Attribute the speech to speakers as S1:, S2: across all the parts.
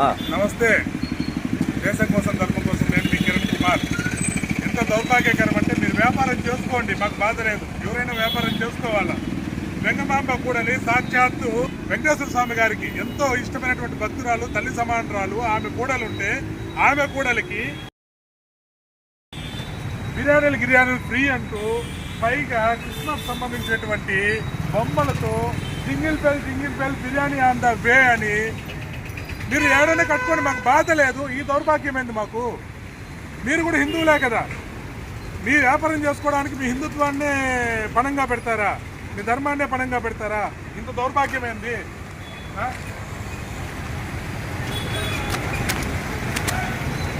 S1: నమస్తే. దేశం కోసం ధర్మం కోసం నేను మీ కిరణ్ కుమార్. ఎంత దౌర్భాగ్యకరం అంటే మీరు వ్యాపారం చేసుకోండి మాకు బాధ లేదు. ఎవరైనా వ్యాపారం చేసుకోవాలా? వెంగమాంబ కూడలి సాక్షాత్తు వెంకటేశ్వర స్వామి గారికి ఎంతో ఇష్టమైనటువంటి భక్తురాలు తల్లి సమానరాలు ఆమె కూడలుంటే ఆమె కూడలికి బిర్యానీలు గిర్యానీలు ఫ్రీ అంటూ పైగా కృష్ణకు సంబంధించినటువంటి బొమ్మలతో single bell single bell biryani on the way అని మీరు ఎవరైనా కట్టుకొని మాకు బాధ లేదు ఈ దౌర్భాగ్యమైంది మాకు? మీరు కూడా హిందువులే కదా. మీ వ్యాపారం చేసుకోవడానికి మీ హిందుత్వాన్నే పణంగా పెడతారా? మీ ధర్మాన్నే పణంగా పెడతారా? ఇంత దౌర్భాగ్యమైంది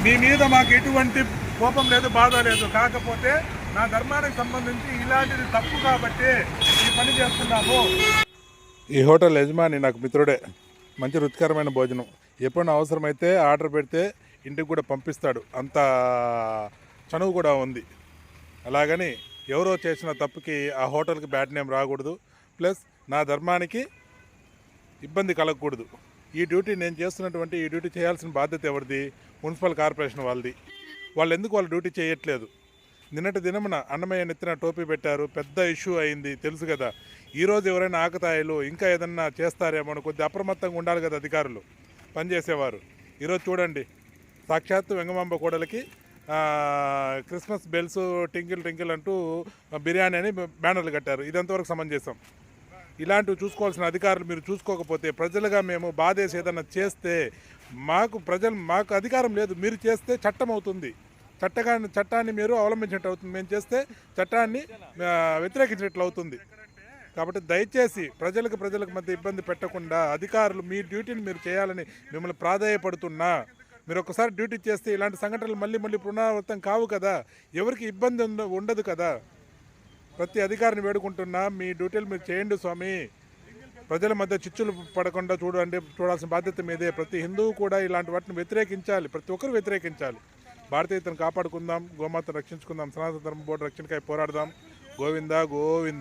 S1: మీ మీద మాకు ఎటువంటి కోపం లేదు బాధ లేదు. కాకపోతే నా ధర్మానికి సంబంధించి ఇలాంటిది తప్పు కాబట్టి ఈ పని చేస్తున్నాము. ఈ హోటల్ యజమాని నాకు మిత్రుడే. మంచి రుచికరమైన భోజనం. ఎప్పుడైనా అవసరమైతే ఆర్డర్ పెడితే ఇంటికి కూడా పంపిస్తాడు. అంత చనువు కూడా ఉంది. అలాగని ఎవరో చేసిన తప్పుకి ఆ హోటల్కి బ్యాడ్ నేమ్ రాకూడదు. ప్లస్ నా ధర్మానికి ఇబ్బంది కలగకూడదు. ఈ డ్యూటీ నేను చేస్తున్నటువంటి ఈ డ్యూటీ చేయాల్సిన బాధ్యత ఎవరిది? మున్సిపల్ కార్పొరేషన్ వాళ్ళది. వాళ్ళు ఎందుకు వాళ్ళు డ్యూటీ చేయట్లేదు? నిన్నటి దినమున అన్నమయ్య నెత్తిన టోపీ పెట్టారు. పెద్ద ఇష్యూ అయింది. తెలుసు కదా. ఈరోజు ఎవరైనా ఆకతాయిలు ఇంకా ఏదన్నా చేస్తారేమో అని కొద్ది అప్రమత్తంగా ఉండాలి కదా అధికారులు. పనిచేసేవారు. ఈరోజు చూడండి సాక్షాత్తు వెంగమాంబ కోడలికి క్రిస్మస్ బెల్స్ టింకిల్ టింకిల్ అంటూ బిర్యానీ అని బ్యానర్లు కట్టారు. ఇదంతవరకు సమంజసం. ఇలాంటివి చూసుకోవాల్సిన అధికారులు మీరు చూసుకోకపోతే ప్రజలుగా మేము బాధేసి ఏదైనా చేస్తే మాకు ప్రజలు మాకు అధికారం లేదు. మీరు చేస్తే చట్టం అవుతుంది. చట్టగా చట్టాన్ని మీరు అవలంబించినట్టు అవుతుంది. మేము చేస్తే చట్టాన్ని వ్యతిరేకించినట్లు అవుతుంది. కాబట్టి దయచేసి ప్రజలకు ప్రజలకు మధ్య ఇబ్బంది పెట్టకుండా అధికారులు మీ డ్యూటీని మీరు చేయాలని మిమ్మల్ని ప్రాధాయపడుతున్నా. మీరు ఒకసారి డ్యూటీ చేస్తే ఇలాంటి సంఘటనలు మళ్ళీ మళ్ళీ పునరావృతం కావు కదా. ఎవరికి ఇబ్బంది ఉండదు కదా. ప్రతి అధికారిని వేడుకుంటున్నా మీ డ్యూటీలు మీరు చేయండి స్వామి. ప్రజల మధ్య చిచ్చులు పడకుండా చూడండి చూడాల్సిన బాధ్యత మీదే. ప్రతి హిందువు కూడా ఇలాంటి వాటిని వ్యతిరేకించాలి. ప్రతి ఒక్కరు వ్యతిరేకించాలి. భారతీయతను కాపాడుకుందాం గోమాతను రక్షించుకుందాం సనాతన ధర్మ బోర్డు రక్షణకై పోరాడదాం. గోవిందా గోవింద.